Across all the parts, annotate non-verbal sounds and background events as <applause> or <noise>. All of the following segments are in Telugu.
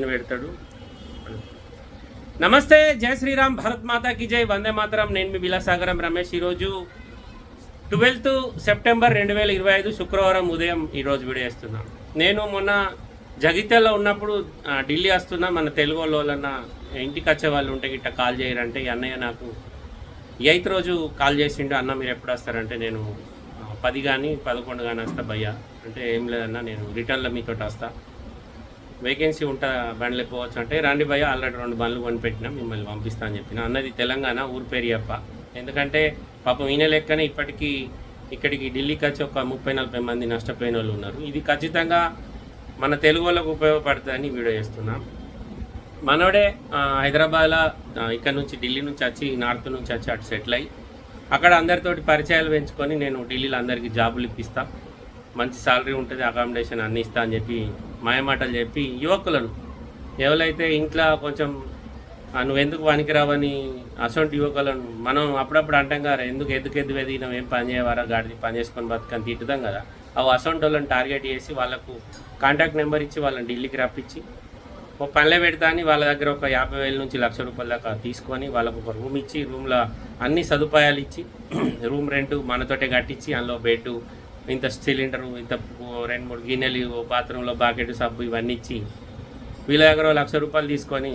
పెడతాడు. నమస్తే జయ శ్రీరామ్ భరత్ మాతాకి జై వందే మాతరం. నేను మీ విలాసాగరం రమేష్. ఈరోజు ట్వెల్త్ సెప్టెంబర్ రెండు వేల ఇరవై ఐదు శుక్రవారం ఉదయం ఈరోజు వీడియో వేస్తున్నాను నేను మొన్న జగిత్యాలలో ఉన్నప్పుడు ఢిల్లీ వస్తున్నా. మన తెలుగు వాళ్ళన్న ఇంటికి వచ్చే వాళ్ళు ఉంటే గిట్ట కాల్ చేయరంటే ఈ అన్నయ్య నాకు ఎయిత్ రోజు కాల్ చేసిండు. అన్న మీరు ఎప్పుడు వస్తారంటే నేను పది కానీ పదకొండు కానీ వస్తా భయ్యా. అంటే ఏం లేదన్నా నేను రిటర్న్లో మీతో వస్తాను వేకెన్సీ ఉంటా బండ్లు పోవచ్చు అంటే రండి భయ్య ఆల్రెడీ రెండు బండ్లు కొనిపెట్టినా మిమ్మల్ని పంపిస్తా అని చెప్పిన. అన్నది తెలంగాణ ఊరు పేరియప్ప. ఎందుకంటే పాపం ఈయన లెక్కనే ఇప్పటికీ ఇక్కడికి ఢిల్లీకి వచ్చి ఒక ముప్పై నలభై మంది నష్టపోయిన వాళ్ళు ఉన్నారు. ఇది ఖచ్చితంగా మన తెలుగు వాళ్ళకు ఉపయోగపడుతుందని వీడియో చేస్తున్నాం. మనోడే హైదరాబాద్లో ఇక్కడ నుంచి ఢిల్లీ నుంచి వచ్చి నార్త్ నుంచి వచ్చి అటు సెటిల్ అయ్యి అక్కడ అందరితోటి పరిచయాలు పెంచుకొని నేను ఢిల్లీలో అందరికీ జాబులు ఇప్పిస్తా. మంచి సాలరీ ఉంటుంది అకామిడేషన్ అన్ని ఇస్తా అని చెప్పి మాయమాటలు చెప్పి యువకులను. ఎవరైతే ఇంట్లో కొంచెం నువ్వు ఎందుకు పనికిరావని అసొంటి యువకులను మనం అప్పుడప్పుడు అంటాం కదా ఎందుకు ఎందుకు ఎద్దు ఎదిగినాం ఏం పని చేయవారా గాడిది పని చేసుకొని బతుకని తిట్టుదాం కదా. అవి అసొంటి వాళ్ళని టార్గెట్ చేసి వాళ్ళకు కాంటాక్ట్ నెంబర్ ఇచ్చి వాళ్ళని ఢిల్లీకి రప్పించి ఒక పనిలో పెడతా అని వాళ్ళ దగ్గర ఒక యాభై వేల నుంచి లక్ష రూపాయల దాకా తీసుకొని వాళ్ళకు ఒక రూమ్ ఇచ్చి రూమ్లో అన్ని సదుపాయాలు ఇచ్చి <clears throat> రూమ్ రెంట్ మనతోటే కట్టించి అందులో బెడ్ ఇంత సిలిండరు ఇంత రెండు మూడు గిన్నెలు బాత్రూంలో బాకెట్ సబ్బు ఇవన్నీ ఇచ్చి వీళ్ళ దగ్గర లక్ష రూపాయలు తీసుకొని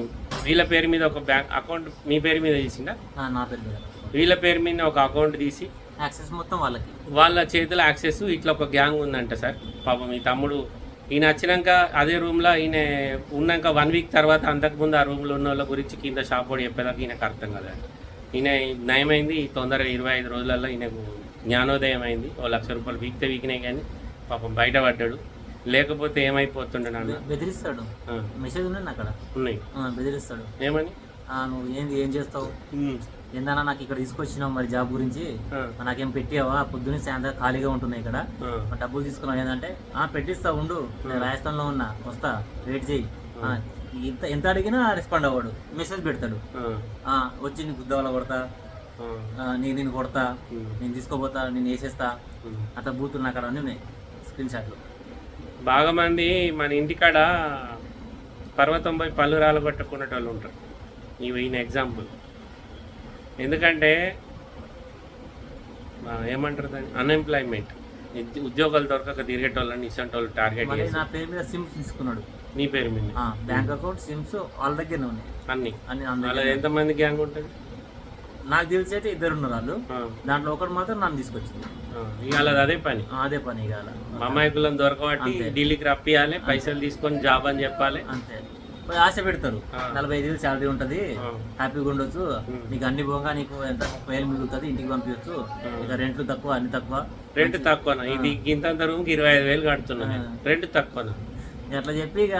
వీళ్ళ పేరు మీద ఒక బ్యాంక్ అకౌంట్ మీ పేరు మీద తీసిందా? నా పేరు మీద. వీళ్ళ పేరు మీద ఒక అకౌంట్ తీసి యాక్సెస్ మొత్తం వాళ్ళకి. వాళ్ళ చేతిలో యాక్సెస్ ఇట్లా ఒక గ్యాంగ్ ఉందంట సార్. పాపం మీ తమ్ముడు ఈయన వచ్చినాక అదే రూమ్లో ఈయన ఉన్నాక వన్ వీక్ తర్వాత అంతకుముందు ఆ రూమ్లో ఉన్న వాళ్ళ గురించి కింద షాప్ కూడా చెప్పేదాకా ఈయనకు అర్థం కదా ఈయన నయమైంది తొందరగా ఇరవై ఐదు రోజులలో ఈయనకు జ్ఞానోదయం అయింది ఓ లక్ష రూపాయలు వీక్తే వీకినాయి కానీ పాపం బయటపడ్డాడు. లేకపోతే ఏమైపోతుండే నాన్న? బెదిరిస్తాడు. మెసేజ్ ఉన్నాయి అక్కడ ఉన్నాయి. బెదిరిస్తాడు. ఏమని? నువ్వు ఏంది ఏం చేస్తావు? ఏందన్నా నాకు ఇక్కడ తీసుకొచ్చినావు మరి జాబ్ గురించి? నాకేం పెట్టావా పొద్దున్నే సాయంత్రం ఖాళీగా ఉంటున్నాయి ఇక్కడ. డబ్బులు తీసుకున్నావు ఏంటంటే ఆ పెట్టిస్తా ఉండు. నేను రాజస్థాన్లో ఉన్నా. వస్తా. వెయిట్ చేయి ఎంత ఎంత అడిగినా రెస్పాండ్ అవ్వడు. మెసేజ్ పెడతాడు. వచ్చి నీకు గుద్దవల కొడతా. ఆ, ఆ, నీ నేను కొడతా నేను తీసుకోపోతా నేను వేసేస్తా. అట్లా బూతులు నాకు అక్కడ అన్నీ ఉన్నాయి. స్క్రీన్ షాట్లు బాగా మంది మన ఇంటికాడ పర్వతం పోయి పళ్ళు వాళ్ళు ఉంటారు. ఇవి ఈయన ఎగ్జాంపుల్ ఎందుకంటే ఏమంటారు దాన్ని? అన్ఎంప్లాయ్మెంట్ ఉద్యోగాలు దొరకక తిరిగేటోళ్ళని ఇసంటి వాళ్ళు టార్గెట్ చేసి. నా పేరు మీద సిమ్స్ తీసుకున్నాడు. నీ పేరు మీద? ఆ, బ్యాంక్ అకౌంట్ సిమ్స్ వాళ్ళ దగ్గరనే ఉన్నాయి. అన్ని. అన్ని దగ్గర ఎంతమంది గ్యాంగ్ ఉంటుంది? నాకు తెలిసి అయితే ఇద్దరు ఉన్నారు వాళ్ళు దాంట్లో ఒకటి మాత్రం నన్ను తీసుకొచ్చింది. అదే పని. అదే పని అలా. అమాయకులను దొరకబట్టి. ఢిల్లీకి రప్పియాలి పైసలు తీసుకొని జాబ్ అని చెప్పాలి. అంతే. ఆశ పెడతారు. నలభై ఐదు వేలు శాలరీ ఉంటుంది. హ్యాపీగా ఉండొచ్చు. నీకు అన్ని పోగా నీకు ఎంత? ముప్పై వేలు మిగులుతుంది ఇంటికి పంపించచ్చు. ఆ. ఇక రెంట్లు తక్కువ అన్ని తక్కువ. రెంట్ తక్కువనా? ఇది ఇంతంత రూమ్కి ఇరవై ఐదు వేలు కడుతున్నా నేను. రెంట్ తక్కువనా? అట్లా చెప్పి ఇక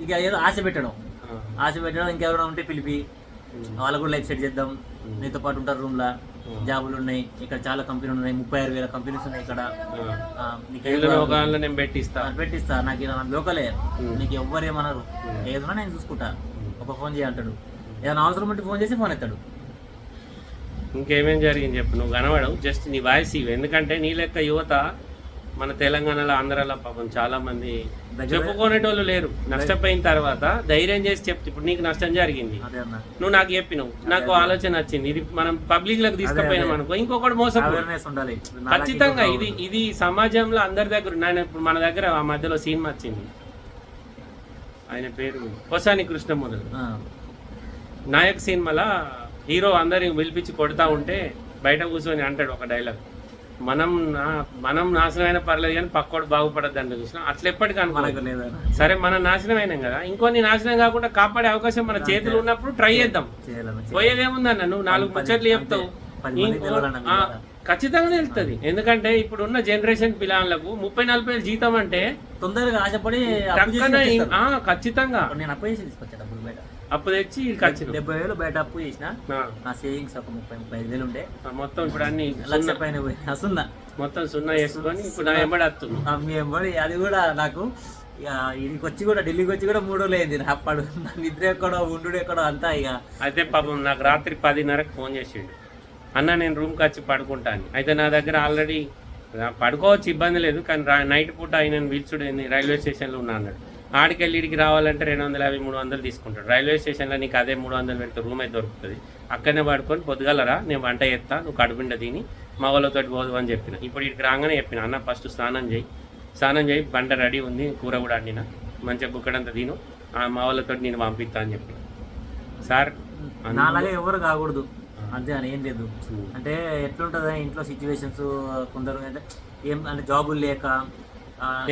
ఇక ఏదో ఆశ పెట్టడం. ఆశ పెట్టడం ఇంకెవరైనా ఉంటే పిలిపి. వాళ్ళకు కూడా లైఫ్ సెట్ చేద్దాం. నీతో పాటు ఉంటారు రూమ్లా. ఉమ్. జాబులు ఉన్నాయి ఇక్కడ చాలా కంపెనీలు ఉన్నాయి. ముప్పై ఆరు వేల కంపెనీస్ ఉన్నాయి ఇక్కడ. నేను పెట్టిస్తా. పెట్టిస్తా. నాకు లోకలే. నీకు ఎవ్వరు ఏమన్నారు ఉమ్. ఏదన్నా నేను చూసుకుంటా. ఒక ఫోన్ చేయంటాడు ఏదైనా అవసరం ఉంటే ఫోన్ చేసి ఫోన్ ఎత్తాడు. ఇంకేమేం జరిగింది చెప్పు. నువ్వు కనబడవు. జస్ట్ నీ వాయిస్ ఇవి ఎందుకంటే నీ లెక్క యువత మన తెలంగాణలో ఆంధ్రాలో పాపం చాలా మంది చెప్పుకునేటోళ్ళు లేరు. నష్టపోయిన తర్వాత ధైర్యం చేసి చెప్తే ఇప్పుడు నీకు నష్టం జరిగింది. నువ్వు నాకు చెప్పినావు. నాకు ఆలోచన వచ్చింది. ఇది మనం పబ్లిక్లకు తీసుకుపోయినాం. అనుకో ఇంకొకటి నాలాగా ఖచ్చితంగా ఇది ఇది సమాజంలో అందరి దగ్గర నేను ఇప్పుడు మన దగ్గర ఆ మధ్యలో సినిమా వచ్చింది. ఆయన పేరు కొసాని కృష్ణమూర్తి. నాయక్ సినిమాలో హీరో అందరిని పిలిపించి కొడతా ఉంటే బయట కూర్చొని అంటాడు ఒక డైలాగ్ మనం నా- మనం నాశనం అయినా పర్లేదు కానీ పక్కోడు బాగుపడద్దు అంటే చూసిన. అట్లా ఎప్పటికీ అనుకోలేదు సరే మనం నాశనం అయినాం కదా. ఇంకొన్ని నాశనం కాకుండా కాపాడే అవకాశం మన చేతులు ఉన్నప్పుడు ట్రై చేద్దాం. పోయేదేముందన్న? నువ్వు నాలుగు ముచ్చట్లు. చెప్తావు. ఖచ్చితంగా తెలుస్తుంది ఎందుకంటే ఇప్పుడు ఉన్న జనరేషన్ పిల్లలకు ముప్పై నలభై వేలు జీతం అంటే తొందరగా ఆశపడి ఖచ్చితంగా. నేను అప్పు చేసి తీసుకొచ్చా డబ్బులు బయట. అప్పు తెచ్చి వచ్చినావు. డెబ్బై వేలు బయట అప్పు చేసిన నా సేవింగ్స్ ఒక ముప్పై ముప్పై ఐదు వేలు ఉండే. మొత్తం ఇప్పుడు అన్ని లక్ష పైన సున్నా. మొత్తం సున్నా వేసుకొని ఇప్పుడు నా ఎంబడి వస్తున్నావు ఆ, మీ ఎంబడి అది కూడా నాకు ఇక వచ్చి కూడా ఢిల్లీకి వచ్చి కూడా మూడు రోజులు అయింది. నా పడు నా నిద్ర ఎక్కడో ఉండు ఎక్కడో అంతా ఇక. అయితే పాపం నాకు రాత్రి పదిన్నరకు ఫోన్ చేసిండు. అన్న నేను రూమ్కి వచ్చి పడుకుంటాను. అయితే నా దగ్గర ఆల్రెడీ పడుకోవచ్చు ఇబ్బంది లేదు కానీ నైట్ పూట ఆయన పిలుచుడు రైల్వే స్టేషన్లో ఉన్నా అన్నాడు. ఆడికెళ్ళి ఇడికి రావాలంటే రెండు వందల యాభై మూడు వందలు తీసుకుంటాడు. రైల్వే స్టేషన్లో నీకు అదే మూడు వందలు పెడితే రూమ్ అయితే దొరుకుతుంది. అక్కడనే పడుకొని పొద్దుగలరా నేను వంట చేస్తా నువ్వు కడుపుండ తిని మా వాళ్ళతో పోదు అని చెప్పిన. ఇప్పుడు ఇక్కడికి రాగానే చెప్పిన అన్న ఫస్ట్ స్నానం చేయి. స్నానం చేయి బంట రెడీ ఉంది కూర కూడా అండిన మంచిగా బుక్కడంతా తిను. ఆ మా వాళ్ళతో నేను పంపిస్తా అని చెప్పిన. సార్ నాలాగా ఎవరు కాకూడదు. అంతే అని ఏం లేదు. అంటే ఎట్లుంటుంది ఇంట్లో సిచ్యువేషన్స్ కొందరు అంటే ఏం అంటే జాబులు లేక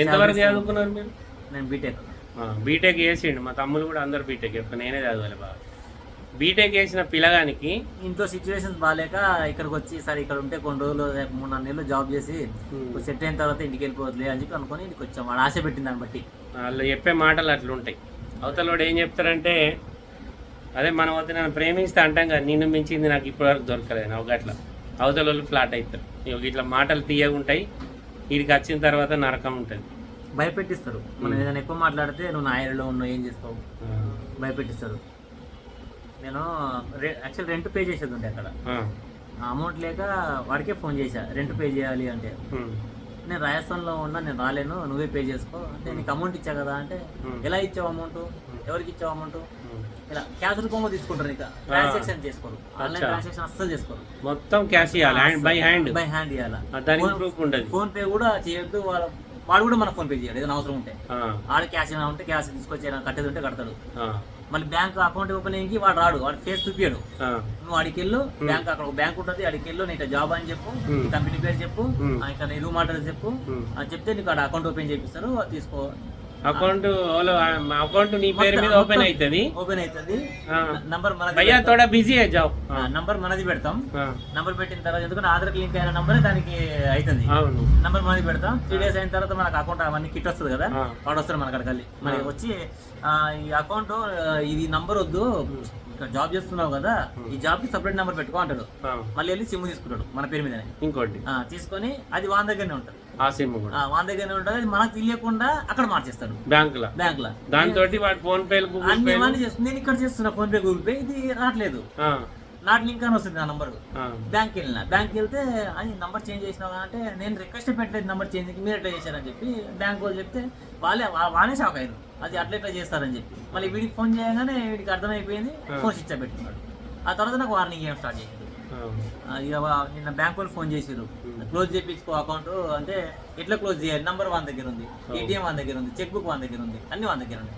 ఎంతవరకు చదువుకున్నారు మీరు? నేను బీటెక్ బీటెక్ చేసిండు. మా తమ్ముళ్ళు కూడా అందరు బీటెక్ ఎప్పుడు నేనే చదవాలి బాగా. బీటెక్ చేసిన పిల్లగానికి ఇంట్లో సిచ్యువేషన్స్ బాగాలేక ఇక్కడికి వచ్చి సరే ఇక్కడ ఉంటే కొన్ని రోజులు మూడు నాలుగు నెలలు జాబ్ చేసి సెట్ అయిన తర్వాత ఇంటికి వెళ్ళిపోవద్దులే అని చెప్పి అనుకొని ఇంటికి వచ్చాం. వాడు ఆశ పెట్టింది దాన్ని బట్టి. వాళ్ళు చెప్పే మాటలు అట్లా ఉంటాయి. అవతలోడు ఏం చెప్తారంటే అదే మనం వద్ద నన్ను ప్రేమిస్తే అంటాం కదా నిన్ను మించింది నాకు ఇప్పటివరకు దొరకలేదు ఒక అట్లా అవతల వాళ్ళు ఫ్లాట్ అవుతారు. ఇట్లా మాటలు తీయగా ఉంటాయి. వీడికి వచ్చిన తర్వాత నరకం ఉంటుంది. భయపెట్టిస్తారు మనం ఏదైనా ఎక్కువ మాట్లాడితే నువ్వు నా ఏరియాలో ఉన్నావు ఏం చేస్తావు? భయపెట్టిస్తారు నేను యాక్చువల్ రెంట్ పే చేసేది ఉండే అక్కడ. అమౌంట్ లేక వాడికే ఫోన్ చేశా. రెంట్ పే చేయాలి అంటే. నేను రాజస్థాన్లో ఉన్నా నేను రాలేను నువ్వే పే చేసుకో. అంటే నీకు అమౌంట్ ఇచ్చా కదా అంటే. ఎలా ఇచ్చావు అమౌంట్ ఎవరికి ఇచ్చావు అమౌంట్ ఇలా క్యాష్ రూపంలో తీసుకుంటారు ఇక. ట్రాన్సాక్షన్ చేసుకోరు. ఆన్లైన్. ట్రాన్సాక్షన్ అస్సలు చేసుకోరు. మొత్తం క్యాష్ ఇవ్వాలి బై హ్యాండ్ బై హ్యాండ్ ఇవ్వాలా ఫోన్ పే కూడా చేయొద్దు వాళ్ళ వాడు కూడా మన ఫోన్ పే చేయాలి ఏదైనా అవసరం ఉంటే. ఆడ క్యాష్ ఏమైనా ఉంటే క్యాష్ తీసుకొచ్చి ఏమైనా కట్టేది ఉంటే కడతాడు. మళ్ళీ బ్యాంక్ అకౌంట్ ఓపెన్ అయ్యి వాడు రాడు వాడు ఫేస్ చూపించాడు నువ్వు అడికి వెళ్ళు బ్యాంక్ అక్కడ ఒక బ్యాంక్ ఉంటుంది అడికి వెళ్ళు నీకు జాబ్ అని చెప్పు కంపెనీ పేరు చెప్పు ఇక్కడ రూమ్ అడ్రస్ చెప్పు. అని చెప్తే నీకు అక్కడ అకౌంట్ ఓపెన్ చేపిస్తారు తీసుకో అకౌంట్ అకౌంట్ నీ పేరు మీద ఓపెన్ అవుతుంది. ఓపెన్ అవుతుంది. నంబర్ మన అయ్యా తోడ బిజీ జాబ్. నంబర్ మనది పెడతాం. నంబర్ పెట్టిన తర్వాత ఎందుకంటే ఆధార్ లింక్ అయిన నంబర్ దానికి అవుతుంది. నంబర్ మనది పెడతాం. త్రీ డేస్ అయిన తర్వాత మనకు అకౌంట్ అవన్నీ కిట్ వస్తుంది కదా? వాడు వస్తారు మనకు అడగాలి. మనకి వచ్చి ఈ అకౌంట్ ఇది నంబర్ వద్దు. జాబ్ చేస్తున్నావు కదా? ఈ జాబ్కి సపరేట్ నెంబర్ పెట్టుకో అంటాడు. మళ్ళీ వెళ్ళి సిమ్ తీసుకుంటాడు మన పేరు మీదనే. ఇంకోటి. తీసుకొని అది వాళ్ళ దగ్గరనే ఉంటుంది. ఆ సిమ్ కూడా. ఆ, వాన్ దగ్గరనే ఉంటుంది. అది మనకు తెలియకుండా అక్కడ మార్చేస్తాడు. బ్యాంక్లో బ్యాంక్లో దాంతో వాడు ఫోన్ గూగుల్ అన్ని పే ఇవన్నీ చేస్తుంది నేను ఇక్కడ చేస్తున్నా ఫోన్ పే గూగుల్ పే. ఇది రావట్లేదు. నాట్ లింక్ అని వస్తుంది నా నంబర్. బ్యాంక్ వెళ్ళిన. బ్యాంక్ వెళ్తే అది నంబర్ చేంజ్ చేసినావా అంటే నేను రిక్వెస్ట్ పెట్టలేదు నంబర్ చేంజ్ మీరు ఎట్లా చేశారని చెప్పి బ్యాంక్ వాళ్ళు చెప్తే వాళ్ళే వాళ్ళే షాక్ అయ్యారు. అది అట్లా ఎట్లా చేస్తారని చెప్పి. మళ్ళీ వీడికి ఫోన్ చేయగానే వీడికి అర్థమైపోయింది. ఫోన్ స్విచ్ పెట్టుకున్నాడు. ఆ తర్వాత నాకు వార్నింగ్ ఏం స్టార్ట్ ఆ, ఇక నిన్న బ్యాంక్ వాళ్ళు ఫోన్ చేసారు క్లోజ్ చేయించుకో అకౌంట్ అంటే ఎట్లా క్లోజ్ చేయాలి? నంబర్ వన్ దగ్గర ఉంది. ఏటీఎం వన్ దగ్గర ఉంది. చెక్ బుక్ వన్ దగ్గర ఉంది. అన్ని వన్ దగ్గర ఉంది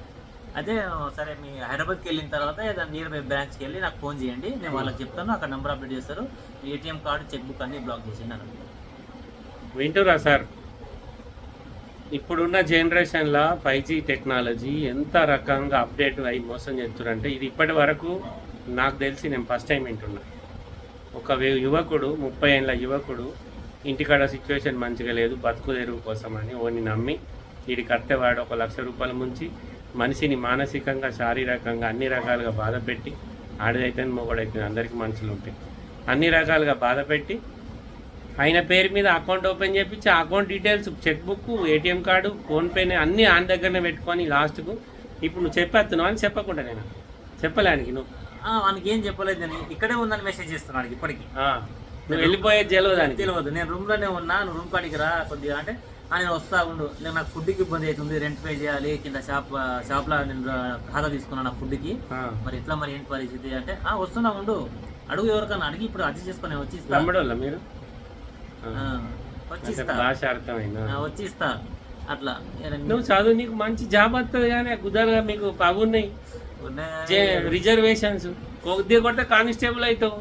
అయితే సరే మీ హైదరాబాద్కి వెళ్ళిన తర్వాత ఏదైనా నియర్ బై బ్రాంచ్కి వెళ్ళి నాకు ఫోన్ చేయండి. నేను వాళ్ళకి చెప్తాను. అక్కడ నెంబర్ అప్డేట్ చేస్తారు. ఏటీఎం కార్డు చెక్ బుక్ అన్ని బ్లాక్ చేసేయండి. అన్నారు వింటురా సార్? ఇప్పుడున్న జనరేషన్లో ఫైవ్ జీ టెక్నాలజీ ఎంత రకంగా అప్డేట్ అయి మోసం చేస్తున్నారంటే ఇది ఇప్పటి వరకు నాకు తెలిసి నేను ఫస్ట్ టైం వింటున్నా. ఒక యువకుడు ముప్పై ఏళ్ళ యువకుడు ఇంటికాడ సిచ్యువేషన్ మంచిగా లేదు బతుకు తెరువు కోసం అని ఓని నమ్మి వీడి కట్టేవాడు ఒక లక్ష రూపాయల ముంచి మనిషిని మానసికంగా శారీరకంగా అన్ని రకాలుగా బాధపెట్టి ఆడదైతేనే ఆడదైతే మొగడైతే అందరికీ మనుషులు ఉంటాయి. అన్ని రకాలుగా బాధపెట్టి ఆయన పేరు మీద అకౌంట్ ఓపెన్ చేపించి ఆ account details check book ATM card ఫోన్పేనే అన్నీ ఆయన దగ్గరనే పెట్టుకొని లాస్ట్కు ఇప్పుడు నువ్వు చెప్పేస్తున్నావు అని చెప్పకుండా నేను చెప్పలేనికి నువ్వు. వానికి ఏం చెప్పలేదు నేను. ఇక్కడే ఉందని మెసేజ్ చేస్తున్నాడు ఇప్పటికి. నువ్వు వెళ్ళిపోయేది తెలియదు దానికి. తెలియదు. నేను రూమ్లోనే ఉన్నా నువ్వు రూమ్ కాడికి రా కొద్దిగా. అంటే "ఆ, నేను వస్తా ఉండు. నేను నాకు ఫుడ్కి ఇబ్బంది అవుతుంది రెంట్ పే చేయాలి కింద షాప్ షాప్లో నేను ఖాతా తీసుకున్నాను నా ఫుడ్కి మరి ఎట్లా మరి ఏంటి పరిస్థితి అంటే ఆ వస్తున్నా ఉండు. అడుగు ఎవరికన్నా అడిగి ఇప్పుడు అడ్జస్ట్ చేసుకొని వచ్చి మీరు? వచ్చి ఇస్తా. వచ్చి అట్లా. నువ్వు చదువు నీకు మంచి జాబ్ వస్తుంది కానీ కుదరగా మీకు పగున్నాయి. రిజర్వేషన్స్. కొద్దిగా కొట్టే కానిస్టేబుల్ అవుతావు.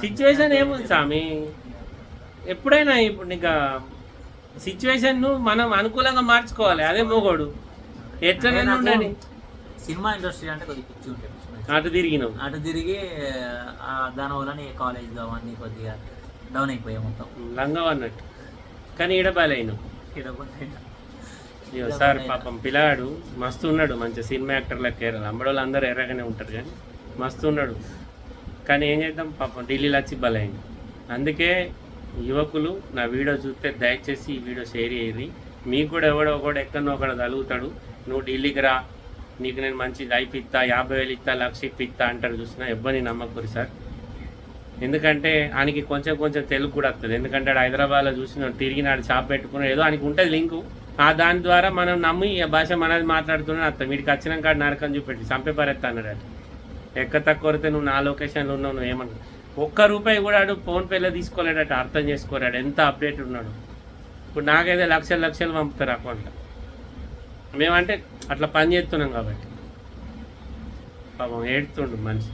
సిచ్యువేషన్ ఏముంది స్వామి. ఎప్పుడైనా ఇప్పుడు నీకు సిచ్యువేషన్ మనం అనుకూలంగా మార్చుకోవాలి. అదే మొగోడు. ఎట్లనైనా ఉండని సినిమా ఇండస్ట్రీ అంటే కొద్దిగా పిచ్చి ఉంటుంది అటు తిరిగినావు. అటు తిరిగి ఆ, దాని కాలేజ్ అవన్నీ కొద్దిగా డౌన్ అయిపోయాయి మొత్తం. లంగం అన్నట్టు. కానీ ఈడబాలైన ఇడగొట్టే సార్ పాపం పిల్లాడు మస్తు ఉన్నాడు మంచి సినిమా యాక్టర్ లెక్క ఎర్ర అమ్మడోళ్ళు అందరూ ఎర్రగానే ఉంటారు కానీ మస్తు ఉన్నాడు. కానీ ఏం చేద్దాం? పాపం ఢిల్లీలో వచ్చి బలైంది. అందుకే యువకులు నా వీడియో చూస్తే దయచేసి ఈ వీడియో షేర్ చేయరి మీకు కూడా ఎవడో ఒకడు ఎక్కడో ఒకడు తలుగుతాడు నువ్వు ఢిల్లీకి రా నీకు నేను మంచి లైఫ్ ఇస్తా యాభై వేలు ఇస్తా లక్ష ఇస్తా అంటారు చూసినా ఎవ్వరిని నమ్మకూరు సార్. ఎందుకంటే ఆయనకి కొంచెం కొంచెం తెలుగు కూడా వస్తుంది. ఎందుకంటే హైదరాబాద్లో చూసిన తిరిగినాడు షాప్ పెట్టుకున్నాడు. ఏదో ఆయనకి ఉంటుంది లింకు. ఆ దాని ద్వారా మనం నమ్మి ఈ భాష మనది మాట్లాడుతున్నాను అర్థం. వీడికి వచ్చిన కాడ నరకం చూపెట్టి చంపే పరెత్తా అన్నాడు అది ఎక్క తక్కువ కొడితే నువ్వు నా లొకేషన్లో ఉన్నావు నువ్వు ఏమన్నా. ఒక్క రూపాయి కూడా ఆడు ఫోన్పేలో తీసుకోలేడట అర్థం చేసుకోరాడు ఎంత అప్డేట్ ఉన్నాడు. ఇప్పుడు నాకైతే లక్షలు లక్షలు పంపుతారు అకౌంట్ మేమంటే అట్లా పని చేస్తున్నాం కాబట్టి. పాపం ఏడుతుండు మనిషి.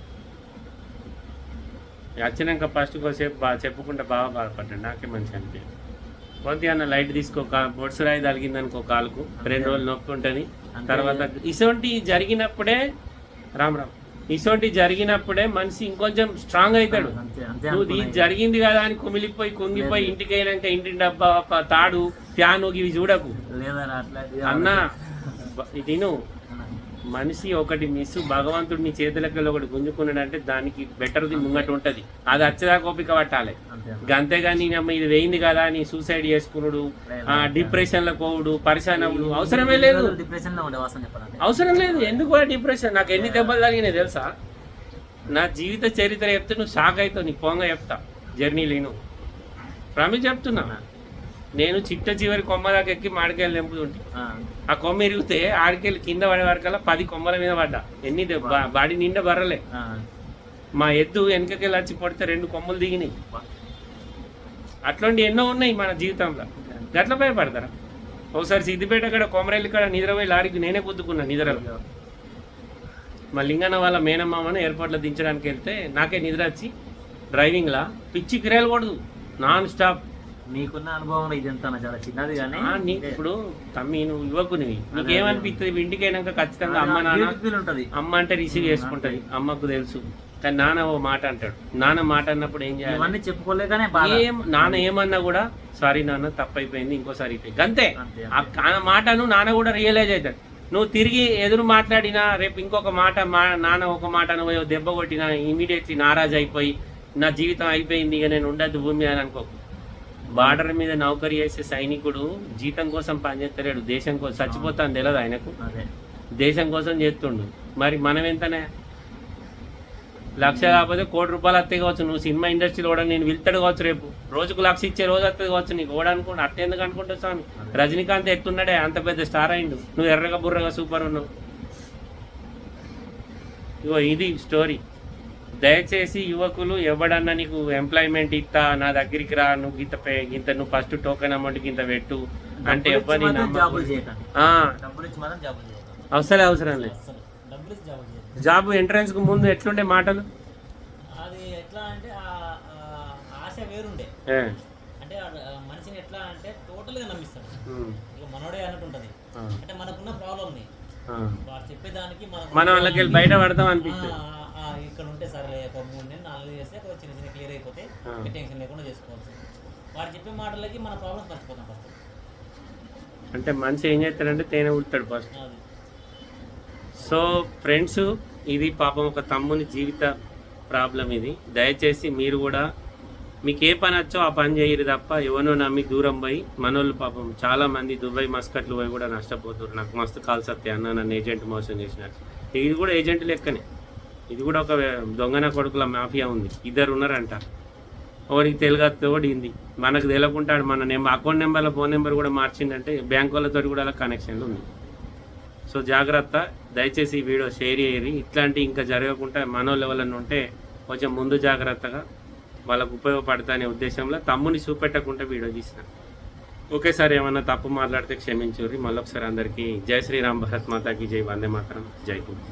వచ్చినాక ఫస్ట్ కోసేపు బాగా చెప్పుకుంటే బాగా బాధపడ్డాడు. నాకే మంచి అనిపించింది అన్న లైట్ తీసుకోక బొడ్సు రాయి తగిలింది అనుకో కాలుకు. రెండు రోజులు నొప్పి ఉంటుంది. తర్వాత ఇటువంటి జరిగినప్పుడే రామ్ రామ్. ఇటువంటి జరిగినప్పుడే మనిషి ఇంకొంచెం స్ట్రాంగ్ అవుతాడు నువ్వు ఇది. జరిగింది కదా అని కుమిలిపోయి కుంగిపోయి. ఇంటికి అయినాక ఇంటి డబ్బా తాడు ఫ్యాన్ ఇవి చూడకు. అన్న నువ్వు మనిషి ఒకటి మిస్ భగవంతుడు నీ చేతులకి ఒకటి గుంజుకున్నాడంటే దానికి బెటర్ది ముంగట ఉంటది. అది వచ్చేదాకా ఓపిక పట్టాలి. అంతే అంతేగాని ఇది వేయింది కదా అని సూసైడ్ చేసుకున్నాడు ఆ, డిప్రెషన్లో పోవుడు పరిశాన్ అవ్వడు అవసరమే లేదు. అవసరం లేదు ఎందుకు డిప్రెషన్ నాకు ఎన్ని దెబ్బలు తగినాయి తెలుసా? నా జీవిత చరిత్ర చెప్తే నువ్వు షాక్ అవుతావు నీకు పోంగా చెప్తా. జర్నీ లేను. రమి చెప్తున్నా. నేను చిట్ట చివరి కొమ్మ దాకా ఎక్కి మాడికాయలు తెంపుతుంటే ఆ, కొమ్మ ఇరిగితే ఆడికెళ్ళి కింద పడే వరకల్లా పది కొమ్మల మీద పడ్డా. ఎన్ని బాడీ నిండా బర్రలే. మా ఎద్దు వెనకకెళ్ళి వచ్చి పడితే రెండు కొమ్మలు దిగినాయి. అట్లాంటి ఎన్నో ఉన్నాయి మన జీవితంలో. గట్ల భయపడతారా? ఒకసారి సిద్దిపేట కాడ కొమరెల్లి కాడ నిద్రపోయి లారీకి నేనే కుద్దుకున్నా నిద్రలో. మా లింగన్న వాళ్ళ మేనమామను ఎయిర్పోర్ట్లో దించడానికి వెళ్తే నాకే నిద్ర వచ్చి డ్రైవింగ్లా పిచ్చి కిరాలు కొడదు. Non stop. నీకున్న అనుభవం ఇది ఎంత చాలా చిన్నది కానీ ఇప్పుడు తమ్మి నువ్వు యువకునివి. నీకేమనిపిస్తుంది ఇంటికి అయినాక ఖచ్చితంగా అమ్మ నాన్న ఉంటది. అమ్మ అంటే రిసీవ్ చేసుకుంటది. అమ్మకు తెలుసు. కానీ నాన్న ఓ మాట అంటాడు. నాన్న మాట అన్నప్పుడు ఏం చేయాలి? ఇవన్నీ చెప్పుకోలేకనే ఏం నాన్న ఏమన్నా కూడా సారీ నాన్న తప్పు అయిపోయింది ఇంకోసారి అయిపోయింది అంతే. ఆ మాటను నాన్న కూడా రియలైజ్ అవుతాడు. నువ్వు తిరిగి ఎదురు మాట్లాడినా రేపు ఇంకొక మాట మా నాన్న ఒక మాట నువ్వు దెబ్బ కొట్టినా ఇమీడియట్లీ నారాజ్ అయిపోయి నా జీవితం అయిపోయింది ఇక నేను ఉండద్దు భూమి అని అనుకో బార్డర్ మీద నౌకరీ చేసే సైనికుడు జీతం కోసం పనిచేస్తలేడు దేశం కోసం చచ్చిపోతాను తెలియదు ఆయనకు. దేశం కోసం చేస్తుండు. మరి మనం ఎంతనే? లక్ష కాకపోతే కోటి రూపాయలు వస్తాయి కావచ్చు. నువ్వు సినిమా ఇండస్ట్రీలో కూడా నేను వెళ్తాడు కావచ్చు రేపు. రోజుకు లక్ష ఇచ్చే రోజు వస్తుంది కావచ్చు నీకు. కూడా అనుకుంటా. అట్ట ఎందుకు అనుకుంటావు స్వామి? రజనీకాంత్ ఎత్తున్నాడే. అంత పెద్ద స్టార్ అయిండు. నువ్వు ఎర్రగా బుర్రగా సూపర్ ఉన్నావు. ఇగో ఇది స్టోరీ. దయచేసి యువకులు ఎవడన్నా నీకు ఎంప్లాయ్మెంట్ ఇస్తా నా దగ్గరికి రా నువ్వు ఇంత ఇంత నువ్వు ఫస్ట్ టోకెన్ అమౌంట్కి ఇంత పెట్టు అంటే ఎవరిని చేయకండి. అవసరం అవసరం లేదు. జాబ్ ఎంట్రన్స్కు ముందు ఎట్లుండే మాటలు? అది ఎట్లా అంటే ఆశ వేరుండే. అంటే మనిషిని ఎట్లా అంటే టోటల్గా నమ్మిస్తాడు. ఉమ్, ఇక మనోడే అంటే మనకున్న చెప్పేదానికి మనం వాళ్ళకి వెళ్ళి బయట పడతాం అనిపిస్తుంది ఇక్కడ ఉంటే సరేలే ఒక మూడు నెలలు నాలుగు నెలలు చేస్తే చిన్న చిన్న క్లియర్ అయిపోతే టెన్షన్ లేకుండా చేసుకోవచ్చు. వాడు చెప్పే మాటలకి మన ప్రాబ్లమ్స్ మర్చిపోతాం ఫస్ట్ అంటే మనిషి ఏం చేస్తాడంటే తేనె ఉడతాడు ఫస్ట్ సో ఫ్రెండ్స్ ఇది పాపం ఒక తమ్ముని జీవిత ప్రాబ్లం ఇది. దయచేసి మీరు కూడా మీకు ఏ పని వచ్చో ఆ పని చేయరు తప్ప ఎవనో నమ్మి దూరం పోయి మనోళ్ళు పాపం చాలా మంది దుబాయ్ మస్కట్లు పోయి కూడా నష్టపోతున్నారు. నాకు మస్తు కాల్స్ వస్తాయి అన్న నన్ను ఏజెంట్ మోసం చేసినట్టు. ఇది కూడా ఏజెంట్ లెక్కనే. ఇది కూడా ఒక దొంగన కొడుకుల మాఫియా ఉంది. ఇద్దరు ఉన్నారంట. ఎవరికి తెలుగు కూడా మనకు తెలియకుంటాడు మన నెంబర్ అకౌంట్ నెంబర్ల ఫోన్ నెంబర్ కూడా మార్చిందంటే బ్యాంక్ వాళ్ళతో కూడా అలా కనెక్షన్లు ఉంది సో జాగ్రత్త. దయచేసి ఈ వీడియో షేర్ చేయరి ఇట్లాంటి ఇంకా జరగకుండా మనోళ్ళ ఎవరన్నా ఉంటే కొంచెం ముందు జాగ్రత్తగా వాళ్ళకు ఉపయోగపడతానే ఉద్దేశంలో తమ్ముని చూపెట్టకుండా వీడియో తీసిన. ఒకేసారి ఏమన్నా తప్పు మాట్లాడితే క్షమించుర్రి మళ్ళొకసారి అందరికీ జై శ్రీరామ్. భరత్ మాతాకి జై. వందే మాతరం. జై హింద్.